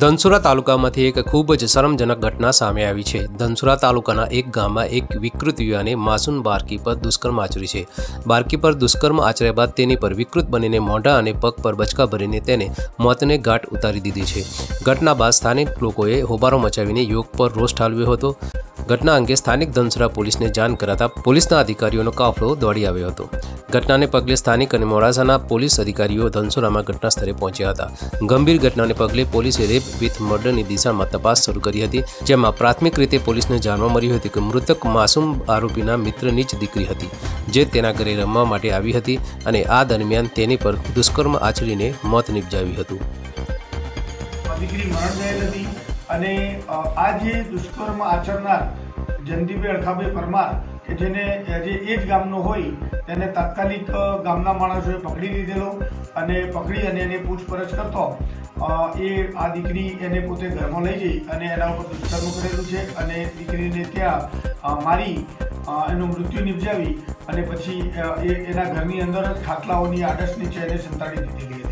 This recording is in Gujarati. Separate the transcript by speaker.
Speaker 1: ધનસુરા તાલુકામાંથી એક ખૂબ જ શરમજનક ઘટના સામે આવી છે. ધનસુરા તાલુકાના એક ગામમાં એક વિકૃત યુવાને માસૂમ બારકી પર દુષ્કર્મ આચર્યું છે. બારકી પર દુષ્કર્મ આચર્યા બાદ તેની પર વિકૃત બનીને મોઢા અને પગ પર બચકા ભરીને તેને મોતને ઘાટ ઉતારી દીધી છે. ઘટના બાદ સ્થાનિક લોકોએ હોબારો મચાવીને યોગ પર રોષ ઠાલવ્યો હતો. ઘટના અંગે સ્થાનિક ધનસુરા પોલીસને જાણ કરાતા પોલીસના અધિકારીઓનો કાફલો દોડી આવ્યો હતો. ઘટનાને પગલે સ્થાનિક અને મોડાસાના પોલીસ અધિકારીઓ ધનસુરામાં ઘટના સ્થળે પહોંચ્યા હતા. ગંભીર ઘટનાને પગલે પોલીસે રેપ વિથ મર્ડરની દિશામાં તપાસ શરૂ કરી હતી, જેમાં પ્રાથમિક રીતે પોલીસને જાણવા મળ્યું હતું કે મૃતક માસૂમ આરોપીના મિત્રની જ દીકરી હતી, જે તેના ઘરે રમવા માટે આવી હતી અને આ દરમિયાન તેની પર દુષ્કર્મ આચરીને મોત નિપજાવ્યું હતું.
Speaker 2: દીકરી મરણ થયેલ હતી અને આ જે દુષ્કર્મ આચરનાર જયંતિભાઈ અડખાભાઈ પરમાર કે જેને જે એ જ ગામનો હોય, તેને તાત્કાલિક ગામના માણસોએ પકડી લીધેલો અને પકડી અને એને પૂછપરછ કરતો એ આ દીકરી એને પોતે ઘરમાં લઈ જઈ અને એના ઉપર દુષ્કર્મ કરેલું છે અને દીકરીને ત્યાં મારી એનું મૃત્યુ નિપજાવી અને પછી એ એના ઘરની અંદર જ ખાટલાઓની આડસની છે એને સંતાડી દીધેલી